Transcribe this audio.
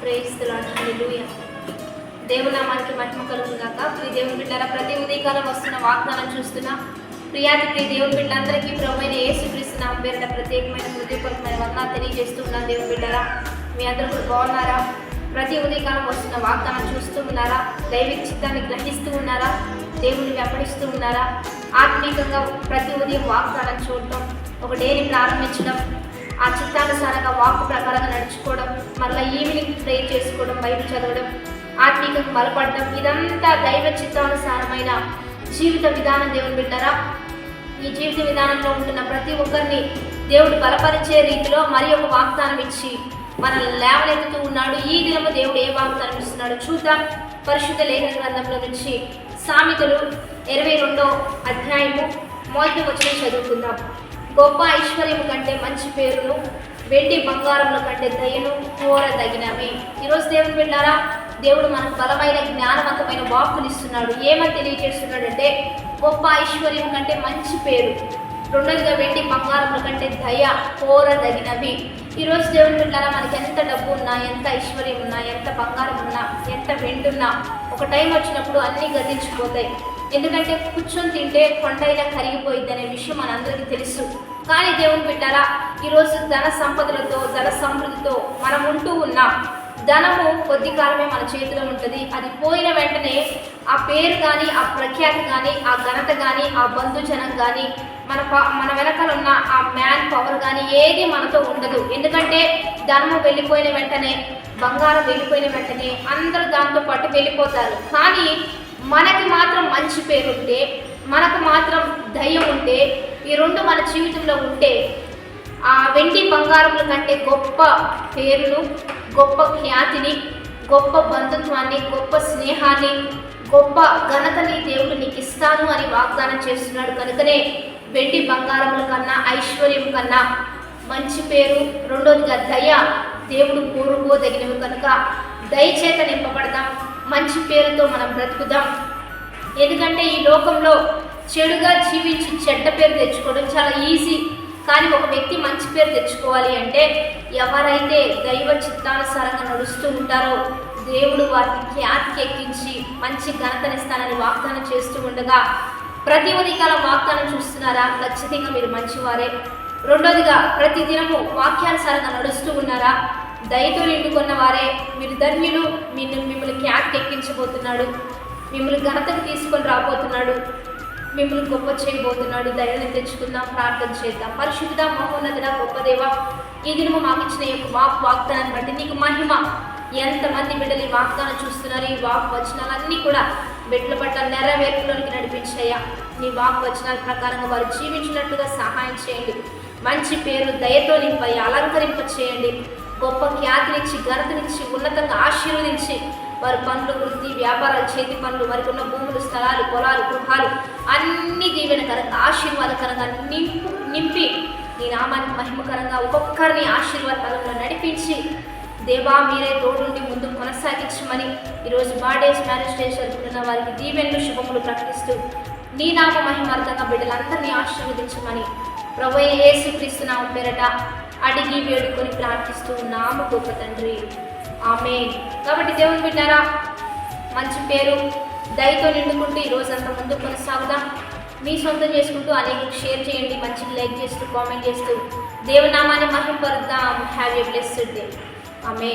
ప్రేస్తున్నాడు దేవునామానికి మహిమ కలుగుగాక ప్రియ దేవుని బిడ్డారా ప్రతి ఉదయకాలం వస్తున్న వాగ్దానం చూస్తున్నా ప్రియాతి ప్రియ దేవుని బిడ్డలందరికీ ప్రభుత్వ యేసుక్రీస్తు నా పేరిట ప్రత్యేకమైన హృదయపూర్వకమైన వందనాలు తెలియజేస్తూ ఉన్నాను దేవుని బిడ్డారా. మీ అందరూ కూడా బాగున్నారా? ప్రతి ఉదయకాలం వస్తున్న వాగ్దానం చూస్తూ ఉన్నారా? దైవిక చిత్తాన్ని గ్రహిస్తూ ఉన్నారా? దేవుని వెంబడిస్తూ ఉన్నారా? ఆత్మీకంగా ప్రతి ఉదయం వాగ్దానం చూడటం ఒక డేని ప్రారంభించడం ఆ చిత్తానుసారంగా వాక్ ప్రకారంగా నడుచుకోవడం మళ్ళీ ఈవినింగ్ ప్రే చేసుకోవడం బయట చదవడం ఆత్మీకంగా బలపడడం ఇదంతా దైవ చిత్తానుసారమైన జీవిత విధానం దేవుని బిడ్డారా. ఈ జీవిత విధానంలో ఉంటున్న ప్రతి ఒక్కరిని దేవుడు బలపరిచే రీతిలో మరి ఒక వాగ్దానం ఇచ్చి మనల్ని లేవనెత్తుతూ ఉన్నాడు. ఈ దినము దేవుడు ఏ వాగ్దానం ఇస్తున్నాడు చూద్దాం. పరిశుద్ధ లేఖన గ్రంథంలో నుంచి సామెతలు ఇరవై రెండో అధ్యాయము మొదటి వచ్చిన చదువుకుందాం. గొప్ప ఐశ్వర్యం కంటే మంచి పేరును వెండి బంగారముల కంటే దయను కోరదగినవి. ఈరోజు దేవుని వెళ్ళారా దేవుడు మనకు బలమైన జ్ఞానవంతమైన వాక్కులు ఇస్తున్నాడు ఏమని తెలియజేస్తున్నాడంటే గొప్ప ఐశ్వర్యం కంటే మంచి పేరు రెండోదిగా వెండి బంగారముల కంటే దయ కోరదగినవి. ఈరోజు దేవుని వెళ్ళారా మనకి ఎంత డబ్బు ఉన్నా ఎంత ఐశ్వర్యం ఉన్నా ఎంత బంగారం ఉన్నా ఎంత వెండున్నా ఒక టైం వచ్చినప్పుడు అన్నీ గతించిపోతాయి. ఎందుకంటే కూర్చొని తింటే కొండైనా కరిగిపోయింది అనే విషయం మనందరికీ తెలుసు. కానీ దేవుని బిడ్డారా ఈరోజు ధన సంపదలతో ధన సమృద్ధితో మనం ఉంటూ ఉన్నాం ధనము కొద్ది కాలమే మన చేతిలో ఉంటుంది. అది పోయిన వెంటనే ఆ పేరు కానీ ఆ ప్రఖ్యాతి కానీ ఆ ఘనత కానీ ఆ బంధుజనం కానీ మన ప- మన వెనకాల ఉన్న ఆ మ్యాన్ పవర్ కానీ ఏది మనతో ఉండదు. ఎందుకంటే ధనము వెళ్ళిపోయిన వెంటనే బంగారం వెళ్ళిపోయిన వెంటనే అందరూ దాంతో పాటు వెళ్ళిపోతారు. కానీ మనకి మాత్రం మంచి పేరు ఉంటే మనకు మాత్రం ధైర్యం ఉంటే ఈ రెండు మన జీవితంలో ఉంటే ఆ వెండి బంగారముల కంటే గొప్ప పేరును గొప్ప ఖ్యాతిని గొప్ప బంధుత్వాన్ని గొప్ప స్నేహాన్ని గొప్ప ఘనతని దేవుడు నీకు ఇస్తాను అని వాగ్దానం చేస్తున్నాడు. కనుకనే వెండి బంగారముల కన్నా ఐశ్వర్యం కన్నా మంచి పేరు రెండోదిగా దయ దేవుడు కోరుకోదగినవి. కనుక దయచేత నింపబడదాం. మంచి పేరుతో మనం బ్రతుకుదాం. ఎందుకంటే ఈ లోకంలో చెడుగా జీవించి చెడ్డ పేరు తెచ్చుకోవడం చాలా ఈజీ. కానీ ఒక వ్యక్తి మంచి పేరు తెచ్చుకోవాలి అంటే ఎవరైతే దైవ చిత్తానుసారంగా నడుస్తూ ఉంటారో దేవుడు వారికి ఖ్యాతికి ఎక్కించి మంచి ఘనతనిస్తానని వాగ్దానం చేస్తూ ఉండగా ప్రతి ఉదయకాలం వాగ్దానం చూస్తున్నారా? ఖచ్చితంగా మీరు మంచివారే. రెండోదిగా ప్రతి దినము వాక్యానుసారంగా నడుస్తూ ఉన్నారా? దయతో నిండుకున్న వారే మీరు ధన్యులు మీరు మిమ్మల్ని ఖ్యాతికి ఎక్కించబోతున్నాడు. మిమ్మల్ని ఘనతకు తీసుకొని రాబోతున్నాడు. మిమ్మల్ని గొప్ప చేయబోతున్నాడు. ధైర్యం తెచ్చుకుందాం ప్రార్థన చేద్దాం. పరిశుద్ధ మహోన్నతుడ గొప్ప దేవ ఈ దినము మాకు ఇచ్చిన యొక్క వాక్ వాగ్దానాన్ని బట్టి నీకు మహిమ. ఎంతమంది బిడ్డలు ఈ వాగ్దానం చూస్తున్నారు ఈ వాక్ వచనాలన్నీ కూడా బిడ్డల పట్ల నెరవేర్పులోనికి నడిపించాయా. నీ వాక్ వచనాల ప్రకారంగా వారు జీవించినట్టుగా సహాయం చేయండి. మంచి పేరు దయతో నింపై అలంకరింప చేయండి గొప్ప ఖ్యాతినిచ్చి ఘనతనిచ్చి ఉన్నతంగా ఆశీర్వదించి వారి పనులు వృత్తి వ్యాపారాలు చేతి పనులు వారికి ఉన్న భూములు స్థలాలు పొలాలు గృహాలు అన్ని దీవెనకరంగా ఆశీర్వాదకరంగా నింపు నింపి నీ నామానికి మహిమకరంగా ఒక్కొక్కరిని ఆశీర్వాదకరంగా నడిపించి దేవా మీరే తోడుండి ముందు కొనసాగించమని ఈరోజు బర్త్డేస్ మ్యారేజ్ డేస్ జరుపుకున్న వారికి దీవెన్లు శుభములు ప్రకటిస్తూ నీ నామ మహిమార్థంగా బిడ్డలందరినీ ఆశీర్వదించమని ప్రభు యేసు క్రీస్తునామ పేరట. అడిగి వేడుకొని ప్రార్థిస్తూ నామ గొప్ప తండ్రి. ఆమె కాబట్టి దేవుని బిడ్డారా మంచి పేరు దయతో నిండుకుంటూ ఈ రోజంతా ముందు కొనసాగుదాం. మీ సొంతం చేసుకుంటూ అనేక షేర్ చేయండి మంచి లైక్ చేస్తూ కామెంట్ చేస్తూ. దేవునామాన్ని మహింపరుద్దాం. Have a blessed day. ఆమె